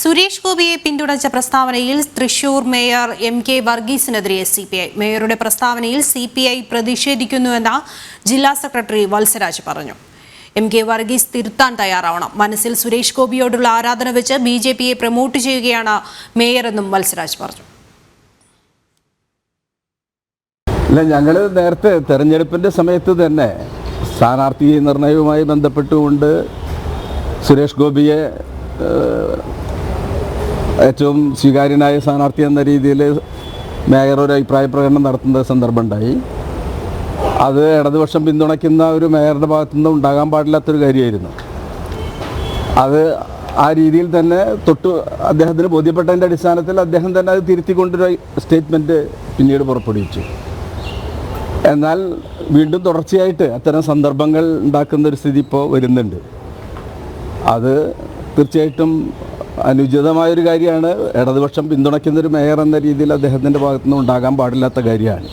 സുരേഷ് ഗോപിയെ പിന്തുണച്ച പ്രസ്താവനയിൽ തൃശൂർ മേയർ എം കെ വർഗീസിനെതിരെ സി പി ഐ മേയറുടെ പ്രസ്താവനയിൽ സി പി ഐ പ്രതിഷേധിക്കുന്നുവെന്ന് ജില്ലാ സെക്രട്ടറി വത്സരാജ് പറഞ്ഞു. എം കെ വർഗീസ് തിരുത്താൻ തയ്യാറാവണം. മനസ്സിൽ സുരേഷ് ഗോപിയോടുള്ള ആരാധന വെച്ച് ബി ജെ പിയെ പ്രമോട്ട് ചെയ്യുകയാണ് മേയറെന്നും വത്സരാജ് പറഞ്ഞു. അല്ല ഞങ്ങൾ നേരത്തെ തെരഞ്ഞെടുപ്പിന്റെ സമയത്ത് തന്നെ സ്ഥാനാർത്ഥി നിർണയവുമായി ബന്ധപ്പെട്ടുകൊണ്ട് സുരേഷ് ഗോപിയെ ഏറ്റവും സ്വീകാര്യനായ സ്ഥാനാർത്ഥി എന്ന രീതിയിൽ മേയർ ഒരു അഭിപ്രായ പ്രകടനം നടത്തുന്ന സന്ദർഭമുണ്ടായി. അത് ഇടതുപക്ഷം പിന്തുണയ്ക്കുന്ന ഒരു മേയറുടെ ഭാഗത്തു നിന്ന് ഉണ്ടാകാൻ പാടില്ലാത്തൊരു കാര്യമായിരുന്നു. അത് ആ രീതിയിൽ തന്നെ തൊട്ട് അദ്ദേഹത്തിന് ബോധ്യപ്പെട്ടതിന്റെ അടിസ്ഥാനത്തിൽ അദ്ദേഹം തന്നെ അത് തിരുത്തിക്കൊണ്ടൊരു സ്റ്റേറ്റ്മെന്റ് പിന്നീട് പുറപ്പെടുവിച്ചു. എന്നാൽ വീണ്ടും തുടർച്ചയായിട്ട് അത്തരം സന്ദർഭങ്ങൾ ഉണ്ടാക്കുന്ന ഒരു സ്ഥിതി ഇപ്പോൾ വരുന്നുണ്ട്. അത് തീർച്ചയായിട്ടും അനുചിതമായൊരു കാര്യമാണ്. ഇടതുപക്ഷം പിന്തുണയ്ക്കുന്നൊരു മേയർ എന്ന രീതിയിൽ അദ്ദേഹത്തിന്റെ ഭാഗത്തുനിന്ന് ഉണ്ടാകാൻ പാടില്ലാത്ത കാര്യമാണ്.